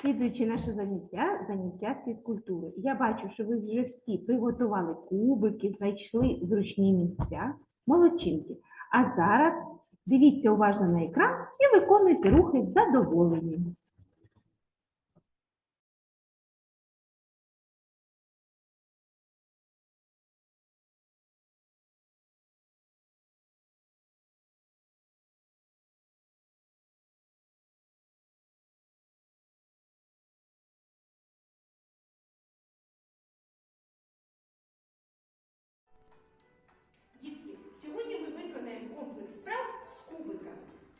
Слідуючи наше заняття, заняття з фізкультури. Я бачу, що ви вже всі приготували кубики, знайшли зручні місця, молодчинки. А зараз дивіться уважно на екран і виконуйте рухи з задоволенням. Сьогодні ми виконаємо комплекс вправ з кубика.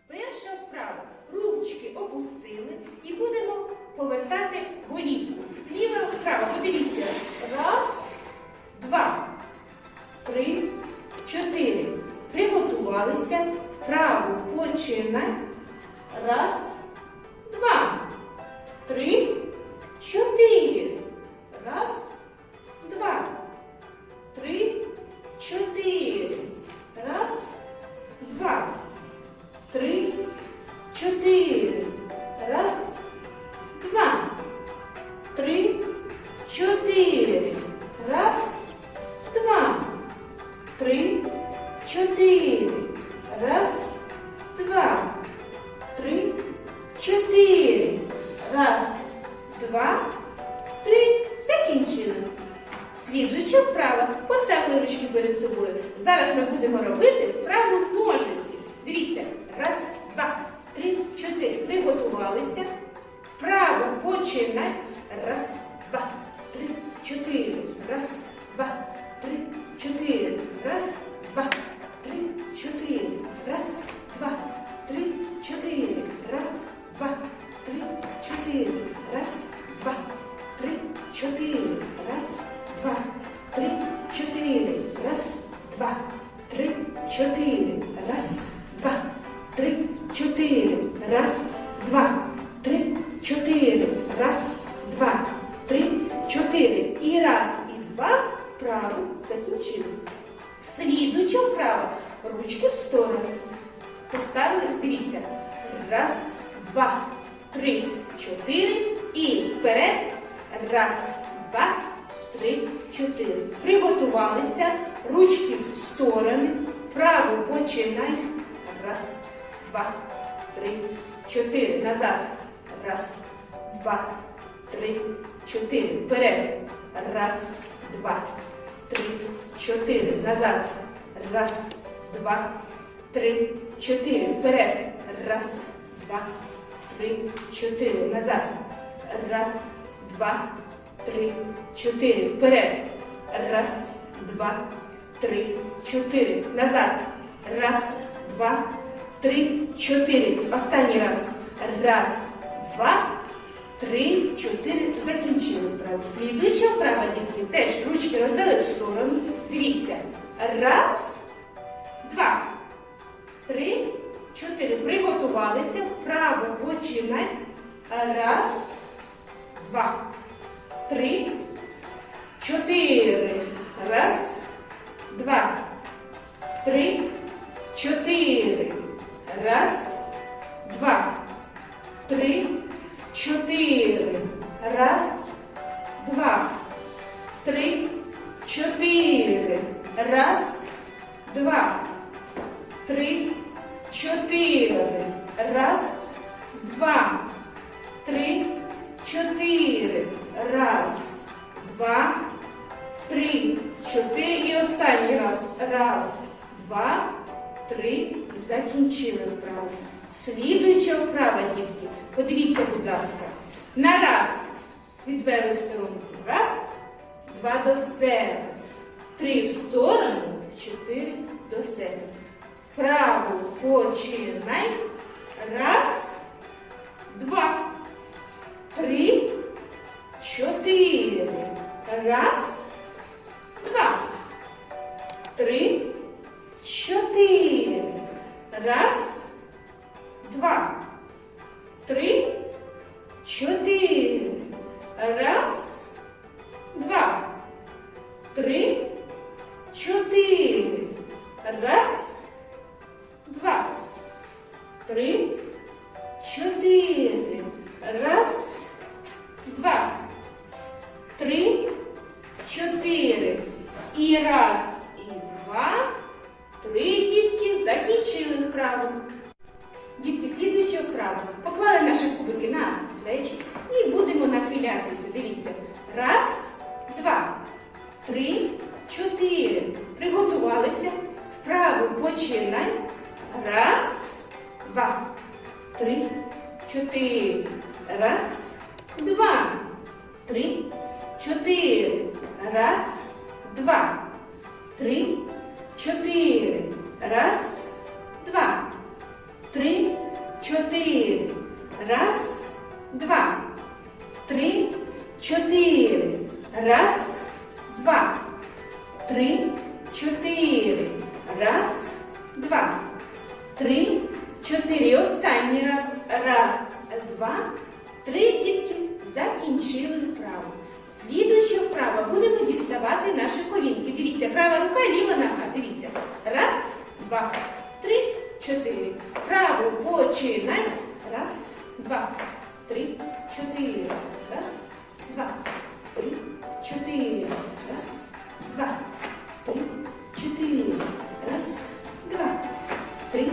Перша вправа. Ручки опустили Раз, два, три. Закінчили. Слідуюча вправа. Поставили ручки перед собою. Зараз ми будемо робити вправу починай. Раз, два, три, чотири. Назад. Раз, два, три, чотири. Вперед. Раз, два, три, чотири. Назад. Раз, два, три, чотири. Вперед. Раз, два, три, чотири. Назад. Раз, два, три, чотири. Вперед. Раз, два, три, чотири. Назад. Раз, два, три, чотири. Останній раз. Раз, два, три, чотири. Закінчили вправу. Слідуюча вправа, дітки, теж ручки розвели в сторону. Дивіться. Раз, два, три, чотири. Приготувалися. Вправо починай. Раз, два, три, чотири. Раз, два, три, чотири. Раз, два, три, чотири. Раз, два, три, чотири. Раз, два, три, чотири. Раз, два, три, чотири. Раз, два, три, чотири. І останній раз. Раз, два, три. І закінчили вправу. Слідуюча вправа, дітки. Подивіться, будь ласка. На раз. Відвели в сторону. Раз, два до себе. Три в сторону, чотири до себе. Праву починай. Раз, два, три, чотири. Раз, два, три. Раз, два, три, чотири. Раз, два, три, чотири. Раз, два, три, чотири. Раз, два, три, чотири. І раз. Вправу. Поклали наші кубики на плечі і будемо нахилятися. Дивіться. Раз, два, три, чотири. Приготувалися. Вправо починай. Раз, два, три, чотири. Раз, два, три, чотири. Раз, два, три, чотири. Раз, три, чотири. Раз, два, три, чотири. Раз, два, три, чотири. Раз, два, три, чотири. Останній раз. Раз, два, три. Дітки закінчили вправу. Слідуюча вправа будемо діставати наші колінки. Дивіться, права рука, ліва нога. Дивіться. Раз, два, три, чотири. Починай. Раз, два, три, чотири. Раз, два, три, чотири. Раз, два, три, чотири. Раз, два, три,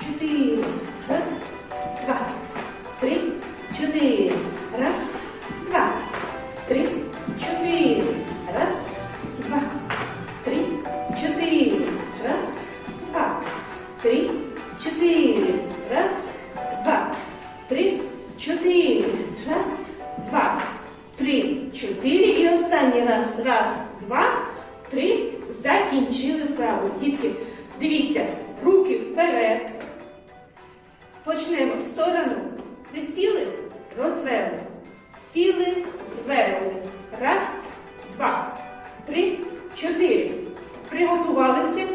чотири. Раз, два, три, чотири. Раз, Дітки, дивіться, руки вперед. Почнемо в сторону. Присіли, розвели. Сіли, звели. Раз, два, три, чотири. Приготувалися.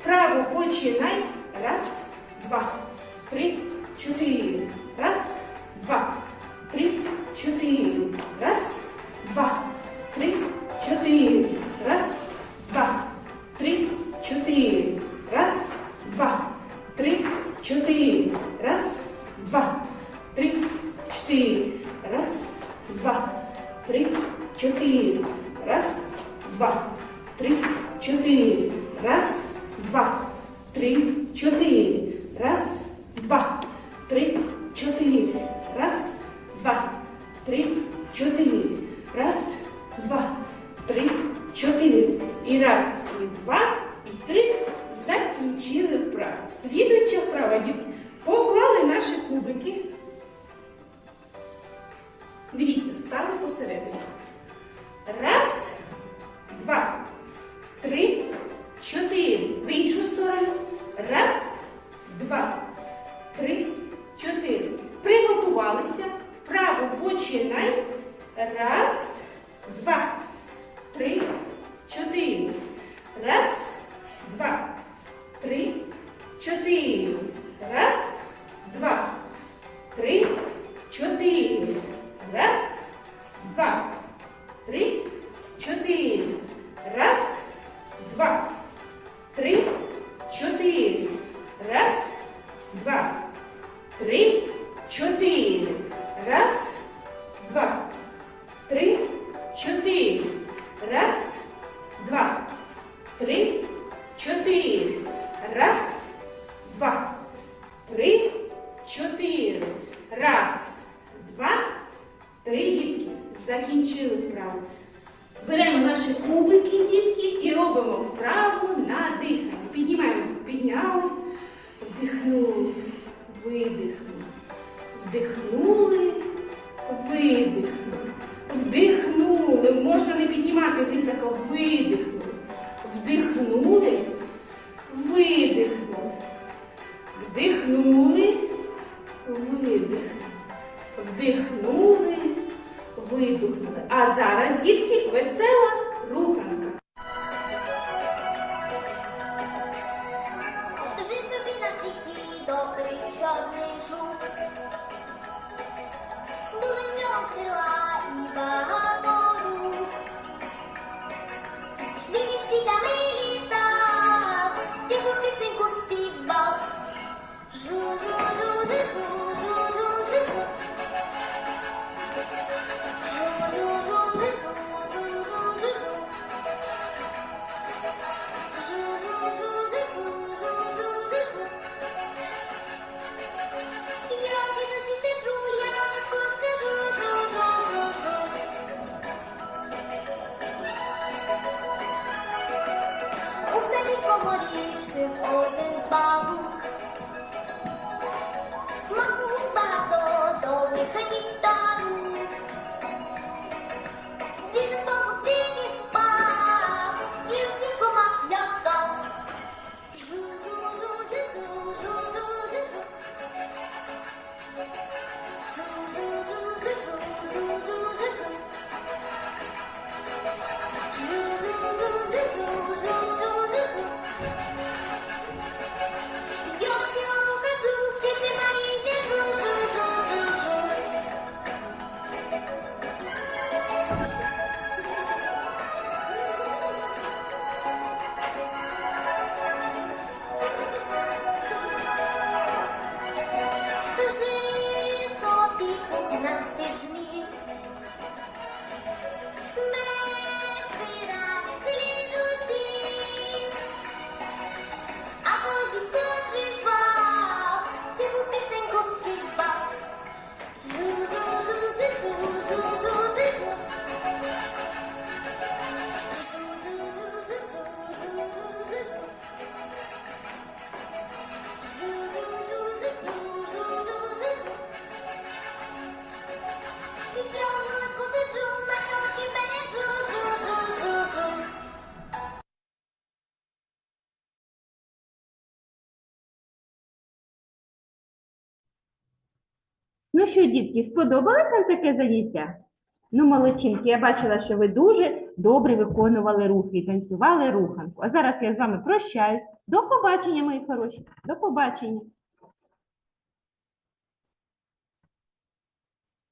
Вправо починай. Раз, два, три, чотири. Раз, два, три, чотири. Раз, два, три, чотири. Раз, I raz, dwa. Видихнули. Вдихнули, видихнули. Жив один павук. Мав павук багато довгих ніг та рук. Він у павутині спав і всіх комах лякав. Жу-жу-жу-жу-жу-жу-жу-жу. Жу-жу-жу-жу-жу-жу-жу-жу. Жу-жу-жу-жу-жу-жу-жу-жу. Жу-жу-жу-жу-жу-жу-жу-жу. Ну що, дітки, сподобалось вам таке заняття? Ну, молодчинки, я бачила, що ви дуже добре виконували рухи і танцювали руханку. А зараз я з вами прощаюсь. До побачення, мої хороші. До побачення.